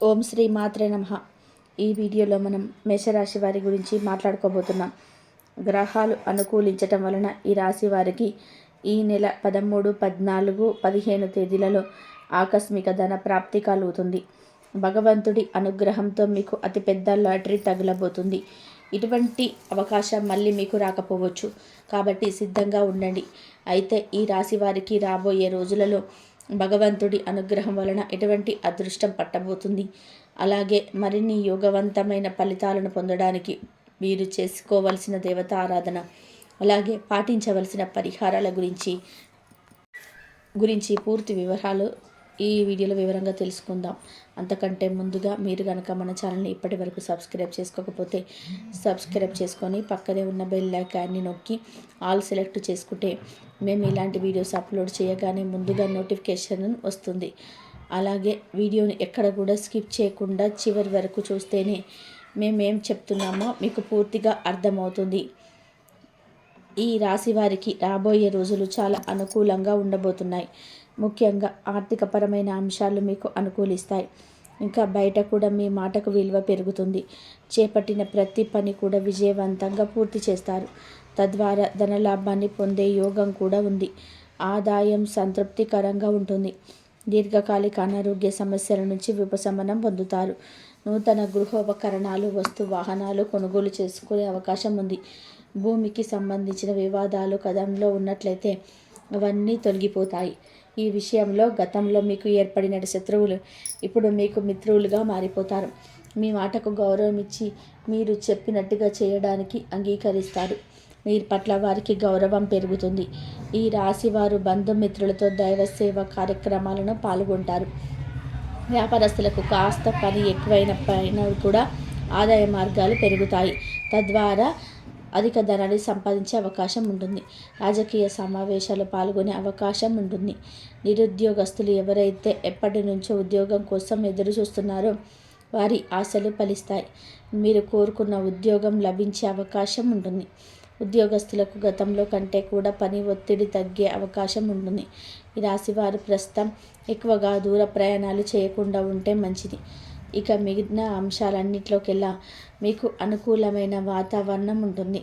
ఓం శ్రీ మాత్రే నమ. ఈ వీడియోలో మనం మేషరాశి వారి గురించి మాట్లాడుకోబోతున్నాం. గ్రహాలు అనుకూలించటం వలన ఈ రాశి వారికి ఈ నెల పదమూడు పద్నాలుగు పదిహేను తేదీలలో ఆకస్మిక ధన ప్రాప్తి కలుగుతుంది. భగవంతుడి అనుగ్రహంతో మీకు అతిపెద్ద లాటరీ తగలబోతుంది. ఇటువంటి అవకాశం మళ్ళీ మీకు రాకపోవచ్చు. కాబట్టి సిద్ధంగా ఉండండి. అయితే ఈ రాశి వారికి రాబోయే రోజులలో భగవంతుడి అనుగ్రహం వలన ఎటువంటి అదృష్టం పట్టబోతుంది? అలాగే మరిన్ని యోగవంతమైన ఫలితాలను పొందడానికి మీరు చేసుకోవలసిన దేవత ఆరాధన అలాగే పాటించవలసిన పరిహారాల గురించి గురించి పూర్తి వివరాలు ఈ వీడియోలో వివరంగా తెలుసుకుందాం. అంతకంటే ముందుగా మీరు కనుక మన ఛానల్ని ఇప్పటి వరకు సబ్స్క్రైబ్ చేసుకోకపోతే సబ్స్క్రైబ్ చేసుకొని పక్కనే ఉన్న బెల్ ఐకాన్ని నొక్కి ఆల్ సెలెక్ట్ చేసుకుంటే మేము ఇలాంటి వీడియోస్ అప్లోడ్ చేయగానే ముందుగా నోటిఫికేషన్ వస్తుంది. అలాగే వీడియోని ఎక్కడ కూడా స్కిప్ చేయకుండా చివరి వరకు చూస్తేనే మేమేం చెప్తున్నామో మీకు పూర్తిగా అర్థమవుతుంది. ఈ రాశి వారికి రాబోయే రోజులు చాలా అనుకూలంగా ఉండబోతున్నాయి. ముఖ్యంగా ఆర్థికపరమైన అంశాలు మీకు అనుకూలిస్తాయి. ఇంకా బయట కూడా మీ మాటకు విలువ పెరుగుతుంది. చేపట్టిన ప్రతి పని కూడా విజయవంతంగా పూర్తి చేస్తారు. తద్వారా ధనలాభాన్ని పొందే యోగం కూడా ఉంది. ఆదాయం సంతృప్తికరంగా ఉంటుంది. దీర్ఘకాలిక అనారోగ్య సమస్యల నుంచి ఉపశమనం పొందుతారు. నూతన గృహోపకరణాలు వస్తు వాహనాలు కొనుగోలు చేసుకునే అవకాశం ఉంది. భూమికి సంబంధించిన వివాదాలు కథంలో ఉన్నట్లయితే అవన్నీ తొలగిపోతాయి. ఈ విషయంలో గతంలో మీకు ఏర్పడిన శత్రువులు ఇప్పుడు మీకు మిత్రులుగా మారిపోతారు. మీ మాటకు గౌరవం ఇచ్చి మీరు చెప్పినట్టుగా చేయడానికి అంగీకరిస్తారు. మీ పట్ల వారికి గౌరవం పెరుగుతుంది. ఈ రాశి వారు బంధుమిత్రులతో దైవ సేవ కార్యక్రమాలను పాల్గొంటారు. వ్యాపారస్తులకు కాస్త పని ఎక్కువైన పైన కూడా ఆదాయ మార్గాలు పెరుగుతాయి. తద్వారా అధిక ధనాన్ని సంపాదించే అవకాశం ఉంటుంది. రాజకీయ సమావేశాలు పాల్గొనే అవకాశం ఉంటుంది. నిరుద్యోగస్తులు ఎవరైతే ఎప్పటి నుంచో ఉద్యోగం కోసం ఎదురు చూస్తున్నారో వారి ఆశలు ఫలిస్తాయి. మీరు కోరుకున్న ఉద్యోగం లభించే అవకాశం ఉంటుంది. ఉద్యోగస్తులకు గతంలో కంటే కూడా పని ఒత్తిడి తగ్గే అవకాశం ఉంటుంది. ఈ రాశి వారు ప్రస్తుతం ఎక్కువగా దూర ప్రయాణాలు చేయకుండా ఉంటే మంచిది. ఇక మిగిలిన అంశాలన్నింటిలోకెల్లా మీకు అనుకూలమైన వాతావరణం ఉంటుంది.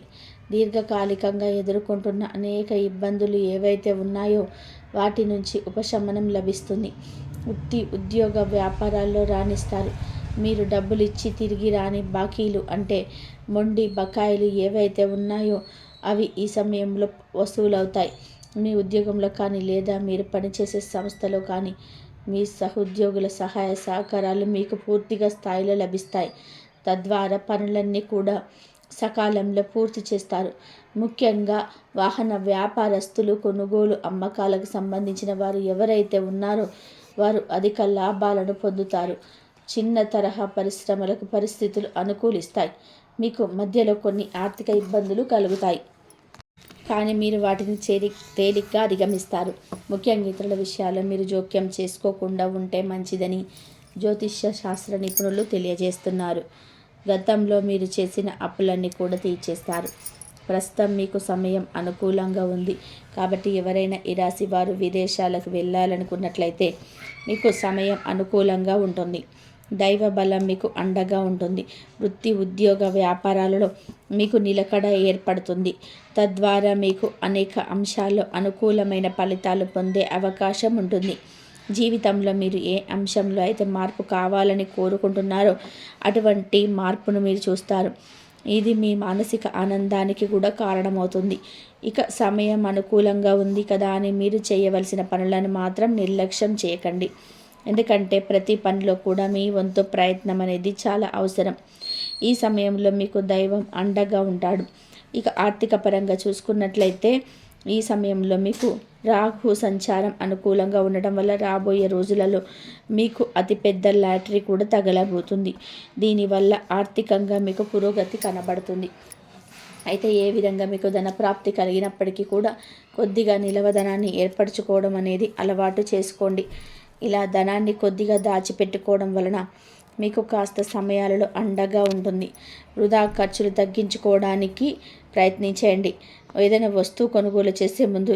దీర్ఘకాలికంగా ఎదుర్కొంటున్న అనేక ఇబ్బందులు ఏవైతే ఉన్నాయో వాటి నుంచి ఉపశమనం లభిస్తుంది. వృత్తి ఉద్యోగ వ్యాపారాల్లో రాణిస్తారు. మీరు డబ్బులు ఇచ్చి తిరిగి రాని బాకీలు అంటే మొండి బకాయిలు ఏవైతే ఉన్నాయో అవి ఈ సమయంలో వసూలవుతాయి. మీ ఉద్యోగంలో కానీ లేదా మీరు పనిచేసే సంస్థలో కానీ మీ సహోద్యోగుల సహాయ సహకారాలు మీకు పూర్తిగా స్థాయిలో లభిస్తాయి. తద్వారా పనులన్నీ కూడా సకాలంలో పూర్తి చేస్తారు. ముఖ్యంగా వాహన వ్యాపారస్తులు కొనుగోలు అమ్మకాలకు సంబంధించిన వారు ఎవరైతే ఉన్నారో వారు అధిక లాభాలను పొందుతారు. చిన్న తరహా పరిశ్రమలకు పరిస్థితులు అనుకూలిస్తాయి. మీకు మధ్యలో కొన్ని ఆర్థిక ఇబ్బందులు కలుగుతాయి. కానీ మీరు వాటిని చేరి తేలిగ్గా అధిగమిస్తారు. ముఖ్యంగా ఇతరుల విషయాల్లో మీరు జోక్యం చేసుకోకుండా ఉంటే మంచిదని జ్యోతిష్య శాస్త్ర నిపుణులు తెలియజేస్తున్నారు. గతంలో మీరు చేసిన అప్పులన్నీ కూడా తీర్చేస్తారు. ప్రస్తుతం మీకు సమయం అనుకూలంగా ఉంది. కాబట్టి ఎవరైనా ఈ రాశి వారు విదేశాలకు వెళ్ళాలనుకున్నట్లయితే మీకు సమయం అనుకూలంగా ఉంటుంది. దైవ బలం మీకు అండగా ఉంటుంది. వృత్తి ఉద్యోగ వ్యాపారాలలో మీకు నిలకడ ఏర్పడుతుంది. తద్వారా మీకు అనేక అంశాల్లో అనుకూలమైన ఫలితాలు పొందే అవకాశం ఉంటుంది. జీవితంలో మీరు ఏ అంశంలో అయితే మార్పు కావాలని కోరుకుంటున్నారో అటువంటి మార్పును మీరు చూస్తారు. ఇది మీ మానసిక ఆనందానికి కూడా కారణమవుతుంది. ఇక సమయం అనుకూలంగా ఉంది కదా అని మీరు చేయవలసిన పనులను మాత్రం నిర్లక్ష్యం చేయకండి. ఎందుకంటే ప్రతి పనిలో కూడా మీ వంతు ప్రయత్నం అనేది చాలా అవసరం. ఈ సమయంలో మీకు దైవం అండగా ఉంటాడు. ఇక ఆర్థిక పరంగా చూసుకున్నట్లయితే ఈ సమయంలో మీకు రాహు సంచారం అనుకూలంగా ఉండటం వల్ల రాబోయే రోజులలో మీకు అతిపెద్ద లాటరీ కూడా తగలబోతుంది. దీనివల్ల ఆర్థికంగా మీకు పురోగతి కనబడుతుంది. అయితే ఏ విధంగా మీకు ధన ప్రాప్తి కలిగినప్పటికీ కూడా కొద్దిగా నిలవధనాన్ని ఏర్పరచుకోవడం అనేది అలవాటు చేసుకోండి. ఇలా ధనాన్ని కొద్దిగా దాచిపెట్టుకోవడం వలన మీకు కాస్త సమయాలలో అండగా ఉంటుంది. వృధా ఖర్చులు తగ్గించుకోవడానికి ప్రయత్నించండి. ఏదైనా వస్తువు కొనుగోలు చేసే ముందు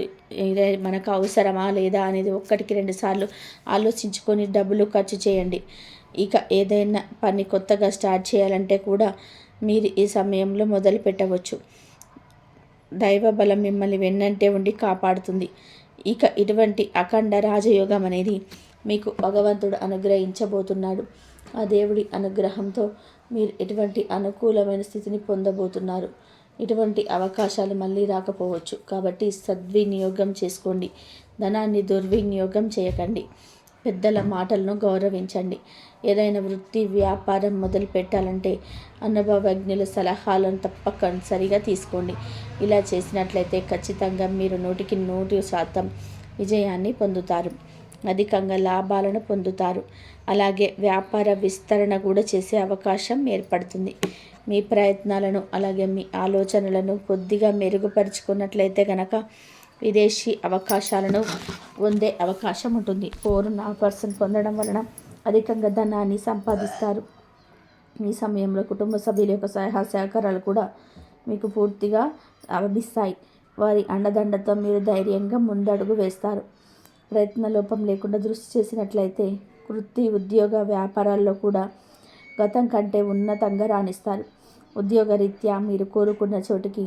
మనకు అవసరమా లేదా అనేది ఒక్కటికి రెండు సార్లు ఆలోచించుకొని డబ్బులు ఖర్చు చేయండి. ఇక ఏదైనా పని కొత్తగా స్టార్ట్ చేయాలంటే కూడా మీరు ఈ సమయంలో మొదలు పెట్టవచ్చు. దైవ బలం మిమ్మల్ని వెన్నంటే ఉండి కాపాడుతుంది. ఇక ఇటువంటి అఖండ రాజయోగం అనేది మీకు భగవంతుడు అనుగ్రహించబోతున్నాడు. ఆ దేవుడి అనుగ్రహంతో మీరు ఎటువంటి అనుకూలమైన స్థితిని పొందబోతున్నారు. ఇటువంటి అవకాశాలు మళ్ళీ రాకపోవచ్చు. కాబట్టి సద్వినియోగం చేసుకోండి. ధనాన్ని దుర్వినియోగం చేయకండి. పెద్దల మాటలను గౌరవించండి. ఏదైనా వృత్తి వ్యాపారం మొదలు పెట్టాలంటే అనుభవజ్ఞుల సలహాలను తప్పనిసరిగా తీసుకోండి. ఇలా చేసినట్లయితే ఖచ్చితంగా మీరు నూటికి నూటి శాతం విజయాన్ని పొందుతారు. అధికంగా లాభాలను పొందుతారు. అలాగే వ్యాపార విస్తరణ కూడా చేసే అవకాశం ఏర్పడుతుంది. మీ ప్రయత్నాలను అలాగే మీ ఆలోచనలను కొద్దిగా మెరుగుపరుచుకున్నట్లయితే కనుక విదేశీ అవకాశాలను పొందే అవకాశం ఉంటుంది. ఫోర్ నా పర్సన్ పొందడం వలన అధికంగా ధనాన్ని సంపాదిస్తారు. ఈ సమయంలో కుటుంబ సభ్యుల యొక్క సహాయ సహకారాలు కూడా మీకు పూర్తిగా లభిస్తాయి. వారి అండదండతో మీరు ధైర్యంగా ముందడుగు వేస్తారు. ప్రయత్న లోపం లేకుండా దృష్టి చేసినట్లయితే వృత్తి ఉద్యోగ వ్యాపారాల్లో కూడా గతం కంటే ఉన్నతంగా రాణిస్తారు. ఉద్యోగరీత్యా మీరు కోరుకున్న చోటికి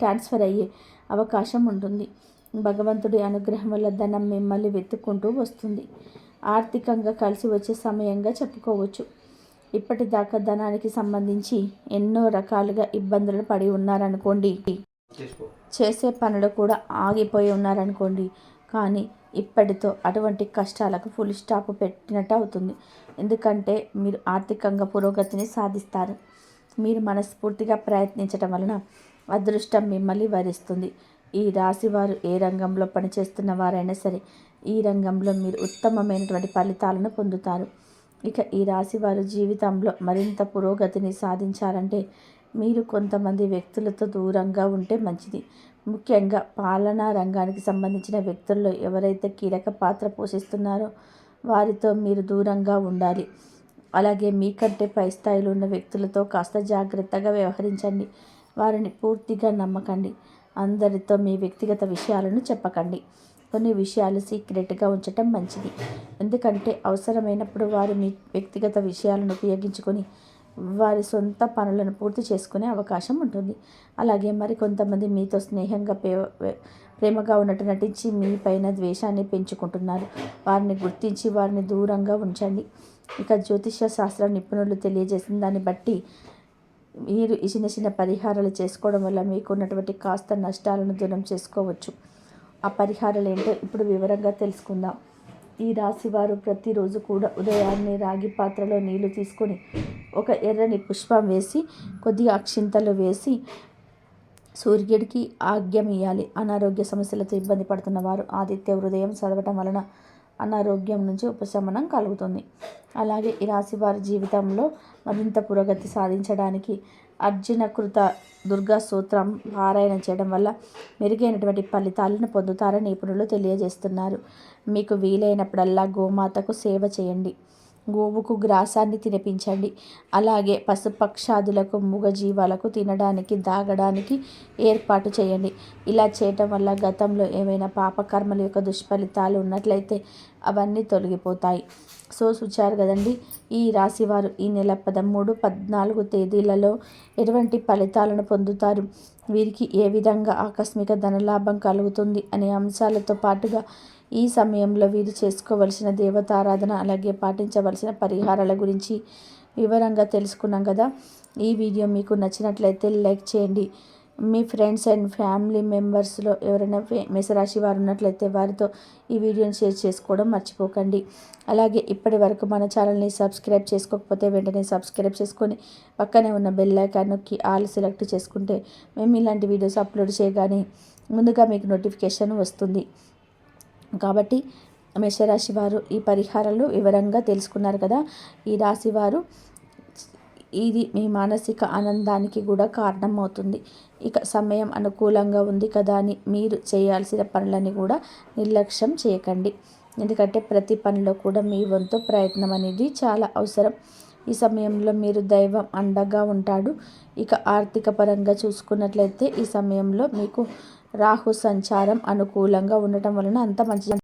ట్రాన్స్ఫర్ అయ్యే అవకాశం ఉంటుంది. భగవంతుడి అనుగ్రహం వల్ల ధనం మిమ్మల్ని వెతుక్కుంటూ వస్తుంది. ఆర్థికంగా కలిసి వచ్చే సమయంగా చెప్పుకోవచ్చు. ఇప్పటిదాకా ధనానికి సంబంధించి ఎన్నో రకాలుగా ఇబ్బందులు పడి ఉన్నారనుకోండి చేసే పనులు కూడా ఆగిపోయి ఉన్నారనుకోండి కానీ ఇప్పటితో అటువంటి కష్టాలకు ఫుల్ స్టాప్ పెట్టినట్టు అవుతుంది. ఎందుకంటే మీరు ఆర్థికంగా పురోగతిని సాధిస్తారు. మీరు మనస్ఫూర్తిగా ప్రయత్నించడం వలన అదృష్టం మిమ్మల్ని వరిస్తుంది. ఈ రాశి వారు ఏ రంగంలో పనిచేస్తున్న వారైనా సరే ఈ రంగంలో మీరు ఉత్తమమైనటువంటి ఫలితాలను పొందుతారు. ఇక ఈ రాశి వారు జీవితంలో మరింత పురోగతిని సాధించాలంటే మీరు కొంతమంది వ్యక్తులతో దూరంగా ఉంటే మంచిది. ముఖ్యంగా పాలనా రంగానికి సంబంధించిన వ్యక్తుల్లో ఎవరైతే కీలక పాత్ర పోషిస్తున్నారో వారితో మీరు దూరంగా ఉండాలి. అలాగే మీకంటే పై స్థాయిలో ఉన్న వ్యక్తులతో కాస్త జాగ్రత్తగా వ్యవహరించండి. వారిని పూర్తిగా నమ్మకండి. అందరితో మీ వ్యక్తిగత విషయాలను చెప్పకండి. కొన్ని విషయాలు సీక్రెట్గా ఉంచటం మంచిది. ఎందుకంటే అవసరమైనప్పుడు వారు మీ వ్యక్తిగత విషయాలను ఉపయోగించుకొని వారి సొంత పనులను పూర్తి చేసుకునే అవకాశం ఉంటుంది. అలాగే మరి కొంతమంది మీతో స్నేహంగా ప్రేమగా ఉన్నట్టు నటించి మీ పైన ద్వేషాన్ని పెంచుకుంటున్నారు. వారిని గుర్తించి వారిని దూరంగా ఉంచండి. ఇక జ్యోతిష శాస్త్ర నిపుణులు తెలియజేసిన దాన్ని బట్టి మీరు ఈ చిన్న చిన్న పరిహారాలు చేసుకోవడం వల్ల మీకు ఉన్నటువంటి కాస్త నష్టాలను దూరం చేసుకోవచ్చు. ఆ పరిహారాలు ఏంటో ఇప్పుడు వివరంగా తెలుసుకుందాం. ఈ రాశి వారు ప్రతిరోజు కూడా ఉదయాన్నే రాగి పాత్రలో నీళ్ళు తీసుకొని ఒక ఎర్రని పుష్పం వేసి కొద్దిగా అక్షింతలు వేసి సూర్యుడికి ఆజ్ఞమియాలి అనారోగ్య సమస్యలతో ఇబ్బంది పడుతున్న వారు ఆదిత్య హృదయం చదవటం వలన అనారోగ్యం నుంచి ఉపశమనం కలుగుతుంది. అలాగే ఈ రాశి వారి జీవితంలో మరింత పురోగతి సాధించడానికి అర్జునకృత దుర్గా సూత్రం పారాయణ చేయడం వల్ల మెరుగైనటువంటి ఫలితాలను పొందుతారని నిపుణులు తెలియజేస్తున్నారు. మీకు వీలైనప్పుడల్లా గోమాతకు సేవ చేయండి. గోవుకు గ్రాసాన్ని తినిపించండి. అలాగే పశుపక్షాదులకు మూగజీవాలకు తినడానికి దాగడానికి ఏర్పాటు చేయండి. ఇలా చేయటం వల్ల గతంలో ఏమైనా పాపకర్మల యొక్క దుష్ఫలితాలు ఉన్నట్లయితే అవన్నీ తొలగిపోతాయి. సో చూచారు కదండి ఈ రాశివారు ఈ నెల పదమూడు పద్నాలుగు తేదీలలో ఎటువంటి ఫలితాలను పొందుతారు? వీరికి ఏ విధంగా ఆకస్మిక ధనలాభం కలుగుతుంది అనే అంశాలతో పాటుగా ఈ సమయంలో వీరు చేసుకోవలసిన దేవతారాధన అలాగే పాటించవలసిన పరిహారాల గురించి వివరంగా తెలుసుకున్నాం కదా. ఈ వీడియో మీకు నచ్చినట్లయితే లైక్ చేయండి. మీ ఫ్రెండ్స్ అండ్ ఫ్యామిలీ మెంబర్స్లో ఎవరైనా మేషరాశి వారు ఉన్నట్లయితే వారితో ఈ వీడియోని షేర్ చేసుకోవడం మర్చిపోకండి. అలాగే ఇప్పటి వరకు మన ఛానల్ని సబ్స్క్రైబ్ చేసుకోకపోతే వెంటనే సబ్స్క్రైబ్ చేసుకొని పక్కనే ఉన్న బెల్ ఐకాన్ నొక్కి ఆల్ సెలెక్ట్ చేసుకుంటే మేము ఇలాంటి వీడియోస్ అప్లోడ్ చేయగానే ముందుగా మీకు నోటిఫికేషన్ వస్తుంది. కాబట్టి మేషరాశి వారు ఈ పరిహారాలు వివరంగా తెలుసుకున్నారు కదా. ఈ రాశి వారు ఇది మీ మానసిక ఆనందానికి కూడా కారణమవుతుంది. ఇక సమయం అనుకూలంగా ఉంది కదా అని మీరు చేయాల్సిన పనులని కూడా నిర్లక్ష్యం చేయకండి. ఎందుకంటే ప్రతి పనిలో కూడా మీ వంతు ప్రయత్నం అనేది చాలా అవసరం. ఈ సమయంలో మీరు దైవం అండగా ఉంటాడు. ఇక ఆర్థిక పరంగా చూసుకున్నట్లయితే ఈ సమయంలో మీకు రాహు సంచారం అనుకూలంగా ఉండటం వలన అంత మంచి